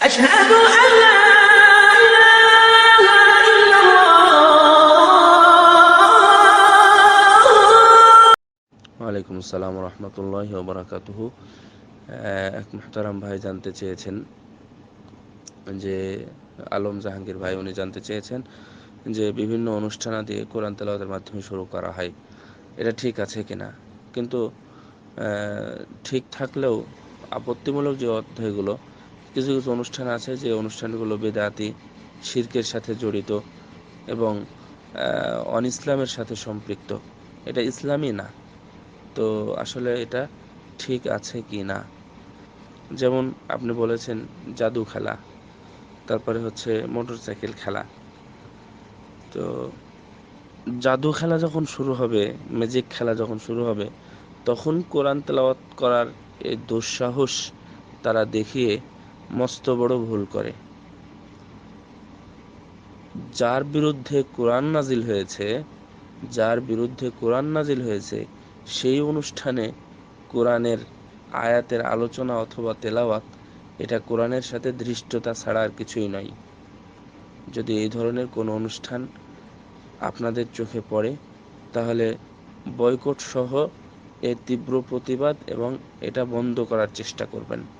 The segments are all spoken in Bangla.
أشهد أن لا إله إلا الله ওয়ালাইকুম আসসালাম রহমতুল্লাহ ওবরাকাতুহু এক মুহতারাম ভাই জানতে চেয়েছেন যে আলম জাহাঙ্গীর ভাই উনি জানতে চেয়েছেন যে বিভিন্ন অনুষ্ঠানাদি কোরআন তেলাওয়াতের মাধ্যমে শুরু করা হয় এটা ঠিক আছে কিনা কিন্তু আহ, ঠিক থাকলেও আপত্তিমূলক যে অধ্যায়গুলো কিছু কিছু অনুষ্ঠান আছে যে অনুষ্ঠানগুলো বেদাতি, শির্কের সাথে জড়িত এবং অন ইসলামের সাথে সম্পৃক্ত। এটা ইসলামই না। তো আসলে এটা ঠিক আছে কি না? যেমন আপনি বলেছেন জাদু খেলা, তারপরে হচ্ছে মোটর সাইকেল খেলা। তো জাদু খেলা যখন শুরু হবে, ম্যাজিক খেলা যখন শুরু হবে, তখন কোরআন তেলাওয়াত করার এই দুঃসাহস তারা দেখিয়ে মস্ত বড় ভুল করে। যার বিরুদ্ধে কোরআন নাজিল হয়েছে, যার বিরুদ্ধে কোরআন নাজিল হয়েছে, সেই অনুষ্ঠানে কোরআনের আয়াতের আলোচনা অথবা তেলাওয়াত, এটা কোরআনের সাথে ধৃষ্টতা ছাড়া আর কিছুই নয়। যদি এই ধরনের কোনো অনুষ্ঠান আপনাদের চোখে পড়ে, তাহলে বয়কট সহ এর তীব্র প্রতিবাদ এবং এটা বন্ধ করার চেষ্টা করবেন।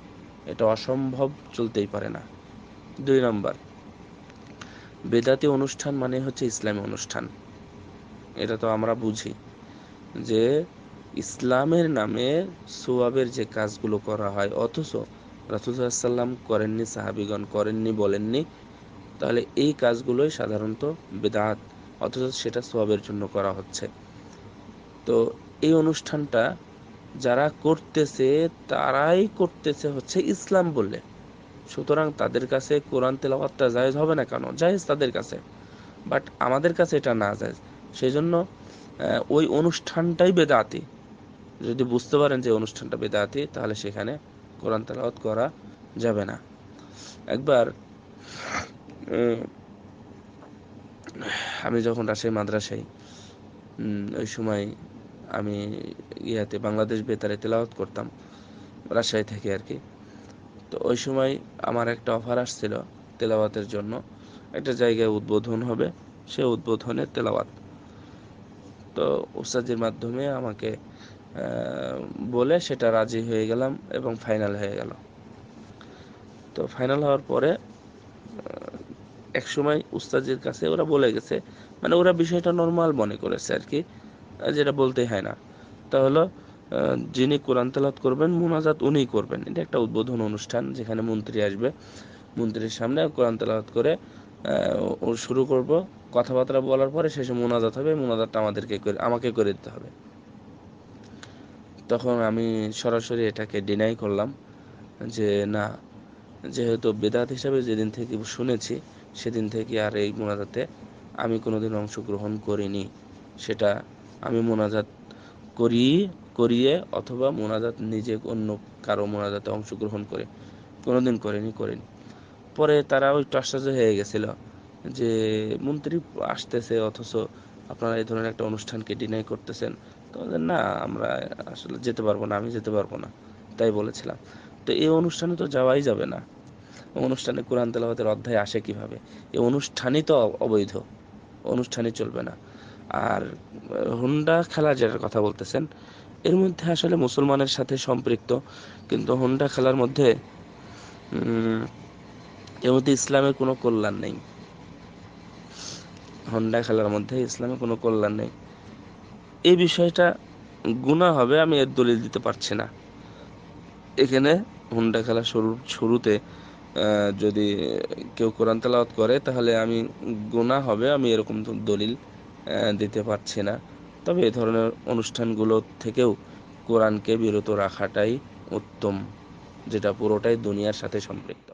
এটা অসম্ভব চলতেই পারে না। দুই নম্বর, বেদাতি অনুষ্ঠান মানে হচ্ছে ইসলামী অনুষ্ঠান। এটা তো আমরা বুঝি যে ইসলামের নামে সোয়াবের যে কাজগুলো করা হয়, অথচ রাসুলসাল্লাম করেননি, সাহাবিগণ করেননি, বলেননি, তাহলে এই কাজগুলোই সাধারণত বেদাত, অথচ সেটা সোয়াবের জন্য করা হচ্ছে। তো এই অনুষ্ঠানটা যারা করতেছে, তারাই করতেছে হচ্ছে ইসলাম বললে। সুতরাং তাদের কাছে কোরআন তেলাওয়াতটা জায়েজ হবে না কেন? জায়েজ তাদের কাছে। বাট আমাদের কাছে এটা না জায়েজ। সেই জন্য ওই অনুষ্ঠানটাই বেদাতি। যদি বুঝতে পারেন যে অনুষ্ঠানটা বেদাতি, তাহলে সেখানে কোরআন তেলাওয়াত করা যাবে না। একবার আমি যখন রাজশাহী মাদ্রাসায় ওই সময় আমি ইয়াতে বাংলাদেশ বেতারে তেলাওয়াত করতাম, রাজশাহী থেকে আর কি। তো ওই সময় আমার একটা অফার আসছিল তেলাওয়াতের জন্য। একটা জায়গায় উদ্বোধন হবে, সে উদ্বোধনে তেলাওয়াত। তো উস্তাদির মাধ্যমে আমাকে বলে সেটা রাজি হয়ে গেলাম এবং ফাইনাল হয়ে গেল। তো ফাইনাল হওয়ার পরে এক সময় উস্তাদের কাছে ওরা বলে গেছে মানে ওরা বিষয়টা নর্মাল মনে করেছে আর কি। যেটা বলতে হয় না। তা হলো যিনি কোরআন তেলাত করবেন, মুনাজাত উনিই করবেন। এটা একটা উদ্বোধন অনুষ্ঠান, যেখানে মন্ত্রী আসবে। মন্ত্রীর সামনে কোরআন তেলাওয়াত করে শুরু করব। কথাবার্তা বলার পরে শেষে মোনাজাত হবে। মোনাজাতটা আমাদেরকে করে, আমাকে করে দিতে হবে। তখন আমি সরাসরি এটাকে ডিনাই করলাম যে, না, যেহেতু বেদাত হিসাবে যেদিন থেকে শুনেছি, সেদিন থেকে আর এই মোনাজাতে আমি কোনোদিন অংশগ্রহণ করিনি। সেটা আমি মোনাজাত করি, করিয়ে অথবা মোনাজাত নিজে অন্য কারও মোনাজাতে অংশগ্রহণ করে। কোনোদিন করিনি করিনি। পরে তারা ওই আশ্চর্য হয়ে গেছিল যে, মন্ত্রী আসতেছে, অথচ আপনারা এই ধরনের একটা অনুষ্ঠানকে ডিনাই করতেছেন। তো না, আমরা আসলে যেতে পারব না, আমি যেতে পারব না। তাই বলেছিলাম। তো এই অনুষ্ঠানে তো যাওয়াই যাবে না। অনুষ্ঠানে কোরআন তেলাওয়াতের অধ্যায় আসে কীভাবে? এই অনুষ্ঠানই তো অবৈধ। অনুষ্ঠানই চলবে না। আর হুন্ডা খেলা যেটার কথা বলতেছেন, এর মধ্যে আসলে মুসলমানের সাথে সম্পৃক্ত। কিন্তু হুন্ডা খেলার মধ্যে এর মধ্যে ইসলামের কোনো কল্যাণ নেই। হন্ডা খেলার মধ্যে ইসলামের কোনো কল্যাণ নেই। এই বিষয়টা গুণা হবে, আমি এর দলিল দিতে পারছি না। এখানে হুন্ডা খেলা শুরু, শুরুতে যদি কেউ কোরআন তেলাওয়াত করে, তাহলে আমি গুনাহ হবে, আমি এরকম দলিল দিতে পারছি না। তবে এ ধরনের অনুষ্ঠানগুলো থেকেও কোরআনকে বিরত রাখাটাই উত্তম, যেটা পুরোটাই দুনিয়ার সাথে সম্পৃক্ত।